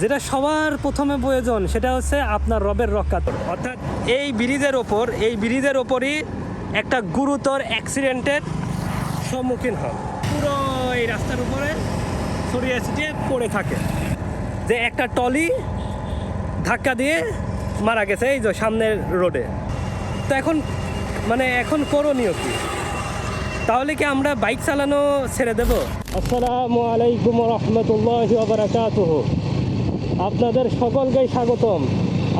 যেটা সবার প্রথমে প্রয়োজন, সেটা হচ্ছে আপনার রবের রক্ষাতর অর্থাৎ এই ব্রিজের ওপর, এই ব্রিজের ওপরই একটা গুরুতর অ্যাক্সিডেন্টের সম্মুখীন হন। পুরো এই রাস্তার উপরে ছড়িয়ে ছিটিয়ে পড়ে থাকে। যে একটা টলি ধাক্কা দিয়ে মারা গেছে এই যে সামনের রোডে। তো এখন মানে এখন করণীয় কি? তাহলে কি আমরা বাইক চালানো ছেড়ে দেব? আসসালামু আলাইকুম রহমতুল্লাহ আপনাদের সকলকেই স্বাগতম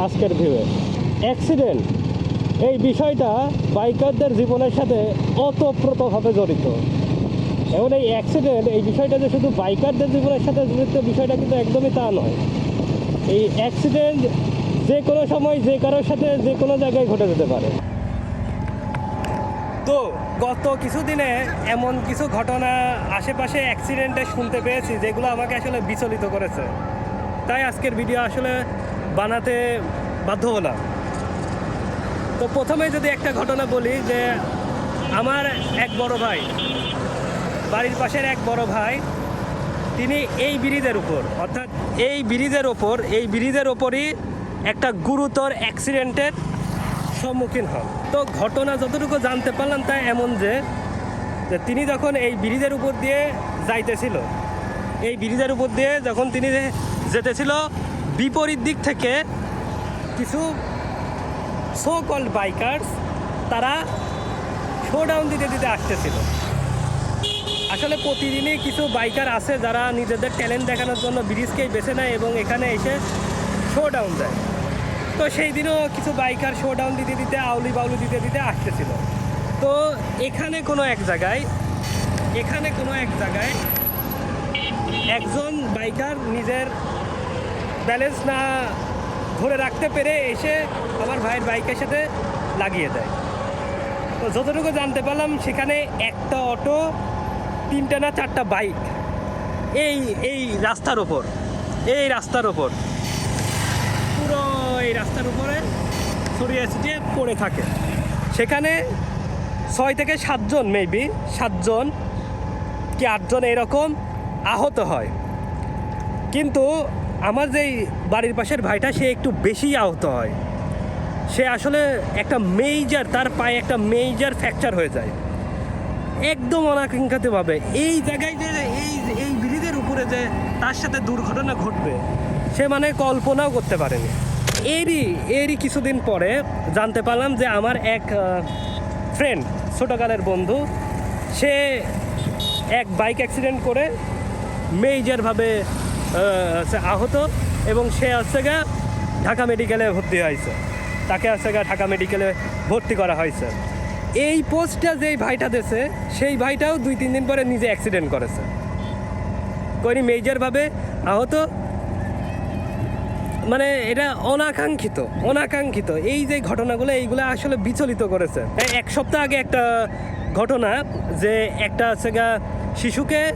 আজকের ভিউয়ে অ্যাক্সিডেন্ট এই বিষয়টা বাইকারদের জীবনের সাথে ওতপ্রোতভাবে জড়িত। এবং এই অ্যাক্সিডেন্ট এই বিষয়টা যে শুধু বাইকারদের জীবনের সাথে জড়িত বিষয়টা কিন্তু একদমই তা নয়। এই অ্যাক্সিডেন্ট যে কোনো সময় যে কারোর সাথে যে কোনো জায়গায় ঘটে যেতে পারে। তো গত কিছুদিনে এমন কিছু ঘটনা আশেপাশে অ্যাক্সিডেন্টে শুনতে পেয়েছি, যেগুলো আমাকে আসলে বিচলিত করেছে। তাই আজকের ভিডিও আসলে বানাতে বাধ্য হলাম। তো প্রথমে যদি একটা ঘটনা বলি যে আমার এক বড় ভাই, বাড়ির পাশের এক বড় ভাই, তিনি এই ব্রিজের উপর, অর্থাৎ এই ব্রিজের ওপর এই ব্রিজের ওপরই একটা গুরুতর অ্যাক্সিডেন্টের সম্মুখীন হন। তো ঘটনা যতটুকু জানতে পারলাম তা এমন যে তিনি যখন এই ব্রিজের উপর দিয়ে যাইতেছিল, এই ব্রিজের উপর দিয়ে যখন তিনি যেতেছিল বিপরীত দিক থেকে কিছু সো কল্ড বাইকার্স তারা শো ডাউন দিতে দিতে আসতেছিল। আসলে প্রতিদিনই কিছু বাইকার আছে যারা নিজেদের ট্যালেন্ট দেখানোর জন্য ব্রিজকেই বেছে নেয় এবং এখানে এসে শো ডাউন দেয়। তো সেই দিনও কিছু বাইকার শো ডাউন দিতে দিতে, আউলি বাউলি দিতে দিতে আসতেছিল। তো এখানে কোনো এক জায়গায়, এখানে কোনো এক জায়গায় একজন বাইকার নিজের ব্যালেন্স না ধরে রাখতে পেরে এসে আমার ভাইয়ের বাইকের সাথে লাগিয়ে দেয়। তো যতটুকু জানতে পারলাম, সেখানে একটা অটো, তিনটা না চারটা বাইক। এই এই রাস্তার ওপর, এই রাস্তার ওপর। পুরো এই রাস্তার উপরে ছড়িয়ে ছিটিয়ে পড়ে থাকে। সেখানে ছয় থেকে সাতজন মেবি সাতজন কি আটজন এরকম আহত হয়। কিন্তু আমার যেই বাড়ির পাশের ভাইটা, সে একটু বেশি আহত হয়। সে আসলে একটা মেজর তার পায়ে একটা মেজর ফ্র্যাকচার হয়ে যায়। একদম অনাকাঙ্ক্ষিতভাবে। এই জায়গায় যে, এই এই ব্রিজের উপরে যে তার সাথে দুর্ঘটনা ঘটবে, সে মানে কল্পনাও করতে পারেনি। এরই এরই কিছুদিন পরে জানতে পারলাম যে আমার এক ফ্রেন্ড ছোটোকালের বন্ধু, সে এক বাইক অ্যাক্সিডেন্ট করে মেজরভাবে আহত এবং সে হচ্ছে গা ঢাকা মেডিকেলে ভর্তি হয়েছে। তাকে হচ্ছে গা ঢাকা মেডিকেলে ভর্তি করা হয়েছে। এই পোস্টটা যেই ভাইটা দেছে সেই ভাইটাও দুই তিন দিন পরে নিজে অ্যাক্সিডেন্ট করেছে। করি মেজরভাবে আহত। মানে এটা অনাকাঙ্ক্ষিত অনাকাঙ্ক্ষিত। এই যে ঘটনাগুলো, এইগুলো আসলে বিচলিত করেছে। এক সপ্তাহ আগে একটা ঘটনা যে একটা হচ্ছে গা শিশুকে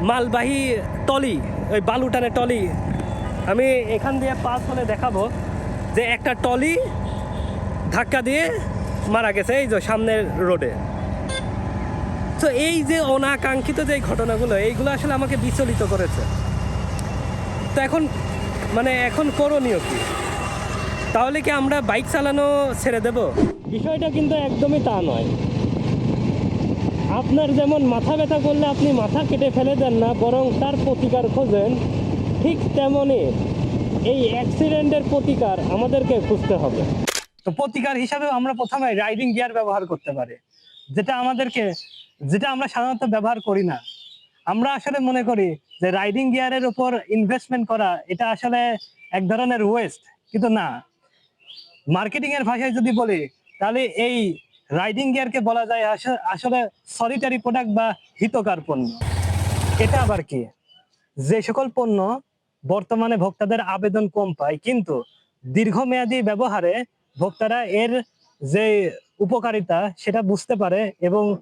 মালবাহী টলি ওই বালুটানে টলি আমি এখান দিয়ে পাস হলে দেখাবো যে একটা টলি ধাক্কা দিয়ে মারা গেছে এই যে সামনের রোডে। তো এই যে অনাকাঙ্ক্ষিত যে ঘটনাগুলো, এইগুলো আসলে আমাকে বিচলিত করেছে। তো এখন মানে এখন করণীয় কি? তাহলে কি আমরা বাইক চালানো ছেড়ে দেব? বিষয়টা কিন্তু একদমই তা নয়। আপনার যেমন মাথা ব্যথা করলে আপনি মাথা কেটে ফেলে দেন না, বরং তার প্রতিকার খোঁজেন, ঠিক তেমনই এই অ্যাক্সিডেন্টের প্রতিকার আমাদেরকে খুঁজতে হবে। তো প্রতিকার হিসাবে আমরা প্রথমে রাইডিং গিয়ার ব্যবহার করতে পারি। যেটা আমাদেরকে, যেটা আমরা সাধারণত ব্যবহার করি না। আমরা আসলে মনে করি যে রাইডিং গিয়ারের উপর ইনভেস্টমেন্ট করা, এটা আসলে এক ধরনের ওয়েস্ট কিন্তু না। মার্কেটিং এর ভাষায় যদি বলি, তাহলে এই রাইডিং গিয়ারকে বলা যায়, আস- আসলে সলিটারি প্রোডাক্ট বা হিতকার পণ্য। এটা আবার কি? যে সকল পণ্য বর্তমানে ভোক্তাদের আবেদন কম পায়, কিন্তু দীর্ঘমেয়াদী ব্যবহারে ভোক্তারা এর যে উপকারিতা সেটা বুঝতে পারে এবং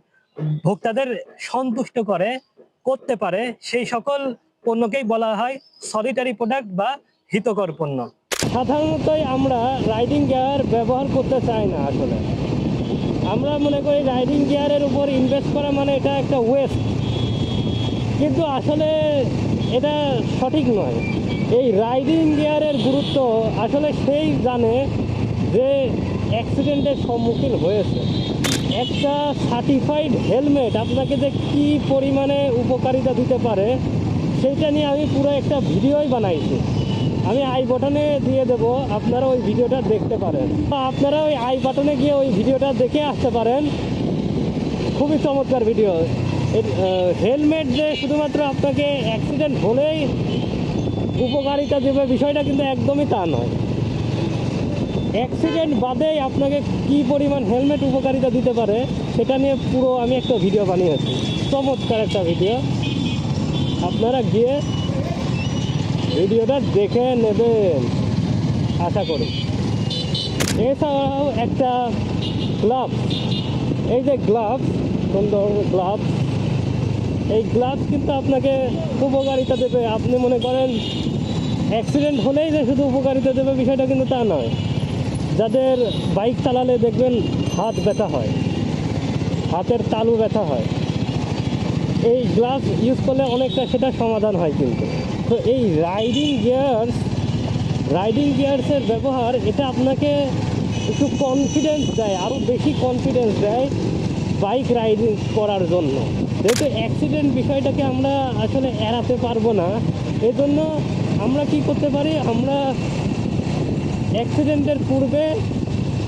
ভোক্তাদের সন্তুষ্ট করে, করতে পারে, সেই সকল পণ্যকেই বলা হয় সলিটারি প্রোডাক্ট বা হিতকর পণ্য। সাধারণতই আমরা রাইডিং গিয়ার ব্যবহার করতে চাই না আসলে। আমরা মনে করি রাইডিং গিয়ারের উপর ইনভেস্ট করা মানে এটা একটা ওয়েস্ট কিন্তু আসলে এটা সঠিক নয়। এই রাইডিং গিয়ারের গুরুত্ব আসলে সেই জানে যে অ্যাক্সিডেন্টের সম্মুখীন হয়েছে। একটা সার্টিফাইড হেলমেট আপনাকে যে কী পরিমাণে উপকারিতা দিতে পারে, সেইটা নিয়ে আমি পুরো একটা ভিডিওই বানাইছি। আমি আই বাটনে দিয়ে দেব, আপনারা ওই ভিডিওটা দেখতে পারেন। আপনারা ওই আই বাটনে গিয়ে ওই ভিডিওটা দেখে আসতে পারেন। খুবই চমৎকার ভিডিও হেলমেট যে শুধুমাত্র আপনাকে অ্যাক্সিডেন্ট হলেই উপকারিতা দেবে, বিষয়টা কিন্তু একদমই তা নয়। অ্যাক্সিডেন্ট বাদেই আপনাকে কি পরিমাণ হেলমেট উপকারিতা দিতে পারে, সেটা নিয়ে পুরো আমি একটা ভিডিও বানিয়েছি। চমৎকার একটা ভিডিও আপনারা গিয়ে ভিডিওটা দেখে নেবেন। আশা করি। এছাড়াও একটা গ্লাভ এই যে গ্লাভ সুন্দর গ্লাভ এই গ্লাভ কিন্তু আপনাকে উপকারিতা দেবে। আপনি মনে করেন অ্যাক্সিডেন্ট হলেই যে শুধু উপকারিতা দেবে বিষয়টা কিন্তু তা নয়। যাদের বাইক চালালে দেখবেন হাত ব্যথা হয়। হাতের তালু ব্যথা হয়। এই গ্লাস ইউজ করলে অনেকটা সেটা সমাধান হয় কিন্তু। তো এই রাইডিং গিয়ার্স রাইডিং গিয়ার্সের ব্যবহার, এটা আপনাকে একটু কনফিডেন্স দেয় আরও বেশি কনফিডেন্স দেয় বাইক রাইডিং করার জন্য। যেহেতু অ্যাক্সিডেন্ট বিষয়টাকে আমরা আসলে এড়াতে পারব না, এজন্য আমরা কি করতে পারি? আমরা অ্যাক্সিডেন্টের পূর্বে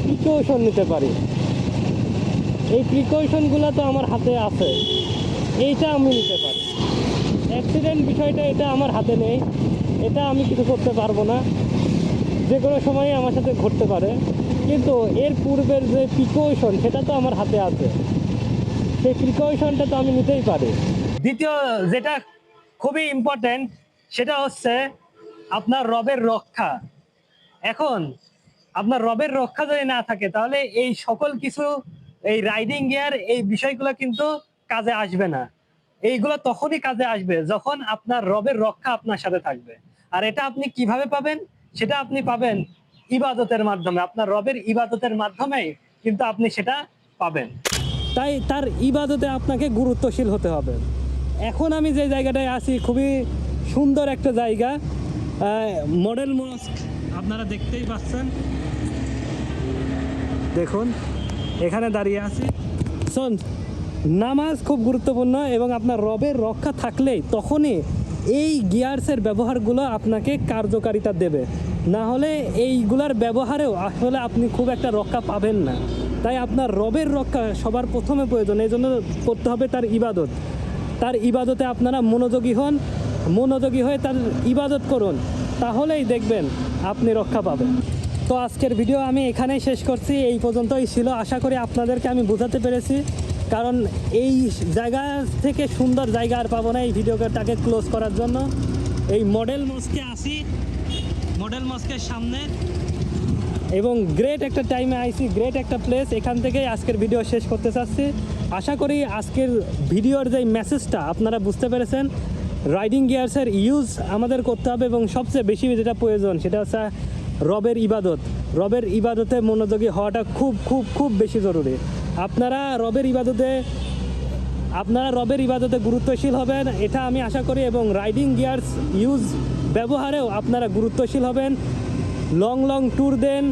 প্রিকশন নিতে পারি। এই প্রিকশনগুলো তো আমার হাতে আছে, এইটা আমি নিতে পারি। অ্যাক্সিডেন্ট বিষয়টা এটা আমার হাতে নেই। এটা আমি কিছু করতে পারব না। যে কোনো সময় আমার সাথে ঘটতে পারে। কিন্তু এর পূর্বের যে প্রিকশন সেটা তো আমার হাতে আছে। সেই প্রিকশনটা তো আমি নিতেই পারি। দ্বিতীয় যেটা খুবই ইম্পর্টেন্ট সেটা হচ্ছে আপনার রবের রক্ষা। এখন, আপনার রবের রক্ষা যদি না থাকে, তাহলে এই সকল কিছু, এই রাইডিং গিয়ার এই বিষয়গুলো কিন্তু কাজে আসবে না। এইগুলো তখনই কাজে আসবে যখন আপনার রবের রক্ষা আপনার সাথে থাকবে। আর এটা আপনি কীভাবে পাবেন? সেটা আপনি পাবেন ইবাদতের মাধ্যমে। আপনার রবের ইবাদতের মাধ্যমে কিন্তু আপনি সেটা পাবেন। তাই তার ইবাদতে আপনাকে গুরুত্বশীল হতে হবে। এখন আমি যে জায়গাটায় আছি, খুবই সুন্দর একটা জায়গা। মডেল মস্ক, আপনারা দেখতেই পাচ্ছেন। দেখুন, এখানে দাঁড়িয়ে আছি। শোন নামাজ খুব গুরুত্বপূর্ণ এবং আপনার রবের রক্ষা থাকলেই তখনই এই গিয়ার্সের ব্যবহারগুলো আপনাকে কার্যকারিতা দেবে। না হলে এইগুলার ব্যবহারেও আসলে আপনি খুব একটা রক্ষা পাবেন না। তাই আপনার রবের রক্ষা সবার প্রথমে প্রয়োজন, এই জন্য করতে হবে তার ইবাদত। তার ইবাদতে আপনারা মনোযোগী হন, মনোযোগী হয়ে তার ইবাদত করুন, তাহলেই দেখবেন আপনি রক্ষা পাবেন। তো আজকের ভিডিও আমি এখানেই শেষ করছি, এই পর্যন্তই ছিল। আশা করি আপনাদেরকে আমি বোঝাতে পেরেছি। কারণ এই জায়গা থেকে সুন্দর জায়গা আর পাবো না এই ভিডিওটাকে ক্লোজ করার জন্য। এই মডেল মস্কে আসি। মডেল মস্কের সামনে। এবং গ্রেট একটা টাইমে আইসি গ্রেট একটা প্লেস। এখান থেকেই আজকের ভিডিও শেষ করতে চাচ্ছি। আশা করি আজকের ভিডিওর যে মেসেজটা আপনারা বুঝতে পেরেছেন রাইডিং গিয়ার্সের ইউজ আমাদের করতে হবে এবং সবচেয়ে বেশি যেটা প্রয়োজন সেটা হচ্ছে রবের ইবাদত। রবের ইবাদতে মনোযোগী হওয়াটা খুব খুব খুব বেশি জরুরি। আপনারা রবের ইবাদতে, আপনারা রবের ইবাদতে গুরুত্বশীল হবেন, এটা আমি আশা করি, এবং রাইডিং গিয়ার্স ইউজ ব্যবহারেও আপনারা গুরুত্বশীল হবেন। লং লং ট্যুর দেন,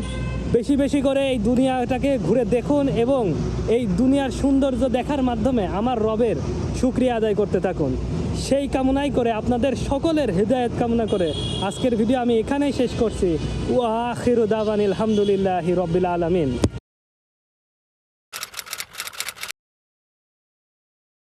বেশি বেশি করে এই দুনিয়াটাকে ঘুরে দেখুন, এবং এই দুনিয়ার সৌন্দর্য দেখার মাধ্যমে আমার রবের শুক্রিয়া আদায় করতে থাকুন। সেই কামনাই করে আপনাদের সকলের হৃদায়ত কামনা করে আজকের ভিডিও আমি এখানেই শেষ করছি। ওয়াখিরু দাওয়ানিল আলহামদুলিল্লাহি রব্বিল আলামিন।